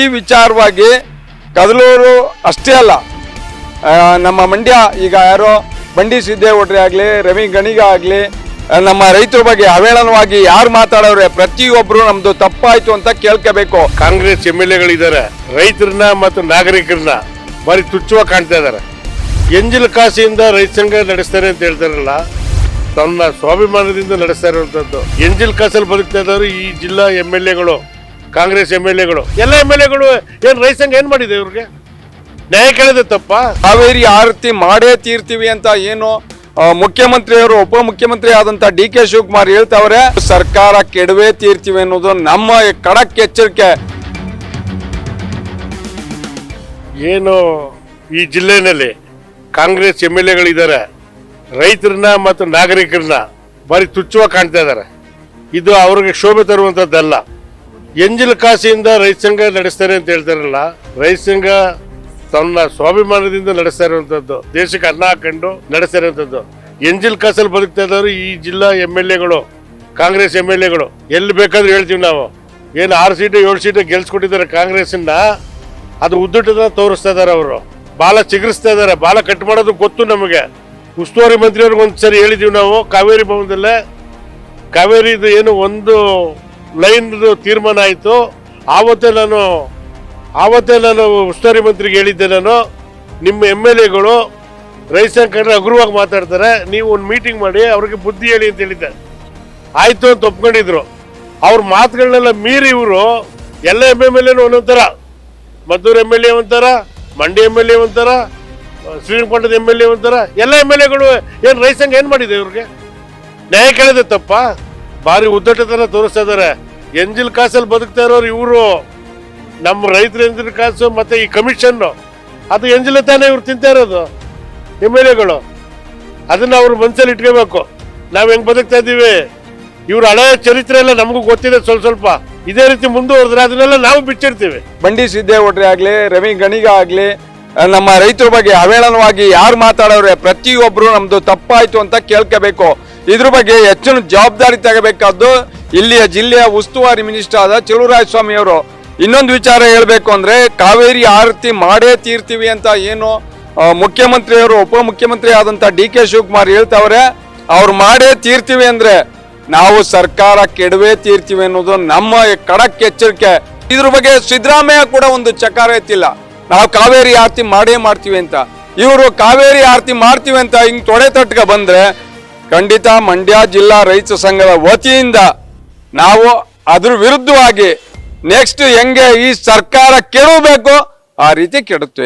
ಈ ವಿಚಾರವಾಗಿ ಕದಲೂರು ಅಷ್ಟೇ ಅಲ್ಲ ನಮ್ಮ ಮಂಡ್ಯ ಈಗ ಯಾರೋ ಬಂಡಿ ಸಿದ್ದೇಗೌಡ್ರೆ ಆಗಲಿ, ರವಿ ಗಣಿಗ ಆಗಲಿ ನಮ್ಮ ರೈತರ ಬಗ್ಗೆ ಅವೇಳನವಾಗಿ ಯಾರು ಮಾತಾಡೋರೆ ಪ್ರತಿಯೊಬ್ಬರು ನಮ್ದು ತಪ್ಪಾಯ್ತು ಅಂತ ಕೇಳ್ಕೋಬೇಕು. ಕಾಂಗ್ರೆಸ್ ಎಂ ಎಲ್ ಎಗಳಿದ್ದಾರೆ, ರೈತರನ್ನ ಮತ್ತು ನಾಗರಿಕರನ್ನ ಬಾರಿ ತುಚ್ಚುವ ಕಾಣ್ತಾ ಇದ್ದಾರೆ. ಎಂಜಿಲ್ ಕಾಸಿಯಿಂದ ರೈತ ಸಂಘ ನಡೆಸ್ತಾರೆ ಅಂತ ಹೇಳ್ತಾರಲ್ಲ, ತನ್ನ ಸ್ವಾಭಿಮಾನದಿಂದ ನಡೆಸ್ತಾ ಇರುವಂತದ್ದು ಎಂಜಿಲ್ ಕಾಸಲ್ಲಿ ಬದುಕ್ತಾ ಇದ್ದವರು ಈ ಜಿಲ್ಲಾ ಎಂ ಎಲ್ ಎಗಳು. ಕಾಂಗ್ರೆಸ್ ಎಂ ಎಲ್ ಎಗಳು ಎಲ್ಲ ಎಂ ಎಲ್ ಎಗಳು ಏನ್ ರೈಸಂಗ್ ಏನು ಮಾಡಿದೆ ಇವ್ರಿಗೆ? ನ್ಯಾಯ ಕೇಳಿದೆ ತಪ್ಪ? ಕಾವೇರಿ ರೀತಿ ಮಾಡೇ ತೀರ್ತೀವಿ ಅಂತ ಏನು ಮುಖ್ಯಮಂತ್ರಿಯವರು ಉಪಮುಖ್ಯಮಂತ್ರಿ ಆದಂತ ಡಿ ಕೆ ಶಿವಕುಮಾರ್ ಹೇಳ್ತಾವ್ರೆ ಸರ್ಕಾರ ಕೆಡವೇ ತೀರ್ತೀವಿ ಅನ್ನೋದು ನಮ್ಮ ಖಡಕ್ ಎಚ್ಚರಿಕೆ. ಏನು ಈ ಜಿಲ್ಲೆನಲ್ಲಿ ಕಾಂಗ್ರೆಸ್ ಎಂ ಎಲ್ ಎಗಳಿದ್ದಾರೆ ರೈತರನ್ನ ಮತ್ತು ನಾಗರಿಕರನ್ನ ಬಾರಿ ತುಚ್ಚುವ ಕಾಣ್ತಾ ಇದ್ದಾರೆ. ಇದು ಅವ್ರಿಗೆ ಶೋಭೆ ತರುವಂಥದ್ದಲ್ಲ ಎಂಜಿಲ್ ಕಾಸಿಯಿಂದ ರೈತ ಸಂಘ ನಡೆಸ್ತಾರೆ ಅಂತ ಹೇಳ್ತಾರಲ್ಲ, ರೈತ ಸಂಘ ತನ್ನ ಸ್ವಾಭಿಮಾನದಿಂದ ನಡೆಸ್ತಾ ಇರುವಂಥದ್ದು ದೇಶಕ್ಕೆ ಅನ್ನ ಹಾಕೊಂಡು ನಡೆಸ್ತಾ ಇರುವಂಥದ್ದು ಎಂಜಿಲ್ ಕಾಸಲ್ಲಿ ಬದುಕ್ತಾ ಇದ್ದವರು ಈ ಜಿಲ್ಲಾ ಎಂ ಎಲ್ ಎಗಳು ಕಾಂಗ್ರೆಸ್ ಎಂ ಎಲ್ ಎಗಳು ಎಲ್ಲಿ ಬೇಕಾದ್ರೂ ಹೇಳ್ತೀವಿ ನಾವು. ಏನು ಆರು ಸೀಟು, ಏಳು ಸೀಟು ಗೆಲ್ಸ್ಕೊಟ್ಟಿದ್ದಾರೆ ಕಾಂಗ್ರೆಸ್ಸಿಂದ, ಅದು ಉದ್ದಟದ ತೋರಿಸ್ತಾ ಇದ್ದಾರೆ ಅವರು. ಬಾಲ ಚಿಗರಿಸ್ತಾ ಇದಾರೆ ಬಾಲ ಕಟ್ ಮಾಡೋದು ಗೊತ್ತು ನಮಗೆ. ಉಸ್ತುವಾರಿ ಮಂತ್ರಿಯವ್ರಿಗೆ ಒಂದ್ಸರಿ ಹೇಳಿದೀವಿ ನಾವು, ಕಾವೇರಿ ಭವನದಲ್ಲೇ. ಕಾವೇರಿದು ಏನು ಒಂದು ಲೈನ್ ತೀರ್ಮಾನ ಆಯಿತು. ಆವತ್ತೇ ನಾನು ಆವತ್ತೇ ನಾನು ಉಸ್ತುವಾರಿ ಮಂತ್ರಿಗೆ ಹೇಳಿದ್ದೆ ನಾನು. ನಿಮ್ಮ ಎಂ ಎಲ್ ಎಗಳು ರೈತ ಹಗುರವಾಗಿ ಮಾತಾಡ್ತಾರೆ. ನೀವು ಒಂದು ಮೀಟಿಂಗ್ ಮಾಡಿ ಅವ್ರಿಗೆ ಬುದ್ಧಿ ಹೇಳಿ ಅಂತ ಹೇಳಿದ್ದೆ. ಆಯಿತು ಅಂತ ಒಪ್ಕೊಂಡಿದ್ರು. ಅವ್ರ ಮಾತುಗಳನ್ನೆಲ್ಲ ಮೀರಿ ಇವರು ಎಲ್ಲ ಎಂ ಎಂ ಎಲ್ ಎನು ಒಂದೊಂಥರ. ಮದ್ದೂರು ಎಂ ಎಲ್ ಎ ಒಂಥರ, ಮಂಡ್ಯ ಎಂ ಎಲ್ ಎ ಒಂಥರ, ಶ್ರೀರಂಗಪಟ್ಟಣದ ಎಂ ಎಲ್ ಎ ಒಂಥರ. ಎಲ್ಲ ಎಂ ಎಲ್ ಎಗಳು ಏನು ರೈತ ಸಂಘ ಏನು ಮಾಡಿದೆ ಇವ್ರಿಗೆ? ನ್ಯಾಯ ಕೇಳಿದೆ ತಪ್ಪ? ಭಾರಿ ಉದ್ದಟತನ ತೋರಿಸ್ತಾ ಇದಾರೆ ಎಂಜಿಲ್ ಕಾಸಲ್ಲಿ ಬದುಕ್ತಾ ಇರೋರು ಇವರು, ನಮ್ಮ ರೈತರ ಎಂಜಿಲ್ ಕಾಸು ಮತ್ತೆ ಈ ಕಮಿಷನ್ ಅದು ಎಂಜಿಲ್ ತಾನೇ ಇವ್ರು ತಿಂತಾ ಇರೋದು, ಎಂ ಎಲ್ ಎಗಳು. ಅದನ್ನ ಅವ್ರ ಮನ್ಸಲ್ಲಿ ಇಟ್ಕೋಬೇಕು. ನಾವ್ ಹೆಂಗ್ ಬದುಕ್ತಾ ಇದೀವಿ ಇವ್ರ ಹಳೆಯ ಚರಿತ್ರೆ ಎಲ್ಲ ನಮಗೂ ಗೊತ್ತಿದೆ ಸ್ವಲ್ಪ ಸ್ವಲ್ಪ. ಇದೇ ರೀತಿ ಮುಂದುವರೆದ್ರೆ ಅದನ್ನೆಲ್ಲ ನಾವು ಬಿಚ್ಚಿರ್ತೀವಿ ಬಂಡಿ ಸಿದ್ದೇಗೌಡ್ರೆ ಆಗ್ಲಿ, ರವಿ ಗಣಿಗ ಆಗ್ಲಿ ನಮ್ಮ ರೈತರ ಬಗ್ಗೆ ಅವೇಳನವಾಗಿ ಯಾರು ಮಾತಾಡೋರೆ ಪ್ರತಿಯೊಬ್ಬರು ನಮ್ದು ತಪ್ಪಾಯ್ತು ಅಂತ ಕೇಳ್ಕೋಬೇಕು. ಇದ್ರ ಬಗ್ಗೆ ಹೆಚ್ಚಿನ ಜವಾಬ್ದಾರಿ ತಗೋಬೇಕಾದ್ದು ಇಲ್ಲಿಯ ಜಿಲ್ಲೆಯ ಉಸ್ತುವಾರಿ ಮಿನಿಸ್ಟರ್ ಆದ ಚಲುವರಾಯ ಸ್ವಾಮಿ ಅವರು ಇನ್ನೊಂದು ವಿಚಾರ ಹೇಳಬೇಕು ಅಂದ್ರೆ ಕಾವೇರಿ ಆರತಿ ಮಾಡೇ ತೀರ್ತೀವಿ ಅಂತ ಏನು ಮುಖ್ಯಮಂತ್ರಿಯವರು, ಉಪಮುಖ್ಯಮಂತ್ರಿ ಆದಂತ ಡಿ ಕೆ ಶಿವಕುಮಾರ್ ಹೇಳ್ತಾವ್ರೆ, ಅವ್ರು ಮಾಡೇ ತೀರ್ತೀವಿ ಅಂದ್ರೆ ನಾವು ಸರ್ಕಾರ ಕೆಡವೇ ತೀರ್ತೀವಿ ಅನ್ನೋದು ನಮ್ಮ ಕಡಕ್ ಎಚ್ಚರಿಕೆ. ಇದ್ರ ಬಗ್ಗೆ ಸಿದ್ದರಾಮಯ್ಯ ಕೂಡ ಒಂದು ಚಕಾರ ಎತ್ತಿಲ್ಲ. ನಾವು ಕಾವೇರಿ ಆರತಿ ಮಾಡೇ ಮಾಡ್ತೀವಿ ಅಂತ. ಇವರು ಕಾವೇರಿ ಆರತಿ ಮಾಡ್ತೀವಿ ಅಂತ ಹಿಂಗ್ ತೊಡೆ ತಟ್ಕ ಬಂದ್ರೆ ಖಂಡಿತ ಮಂಡ್ಯ ಜಿಲ್ಲಾ ರೈತ ಸಂಘದ ವತಿಯಿಂದ ನಾವು ಅದ್ರ ವಿರುದ್ಧವಾಗಿ ನೆಕ್ಸ್ಟ್ ಹೆಂಗೆ ಈ ಸರ್ಕಾರ ಕೆಡಬೇಕು ಆ ರೀತಿ ಕೆಡುತ್ತೇವೆ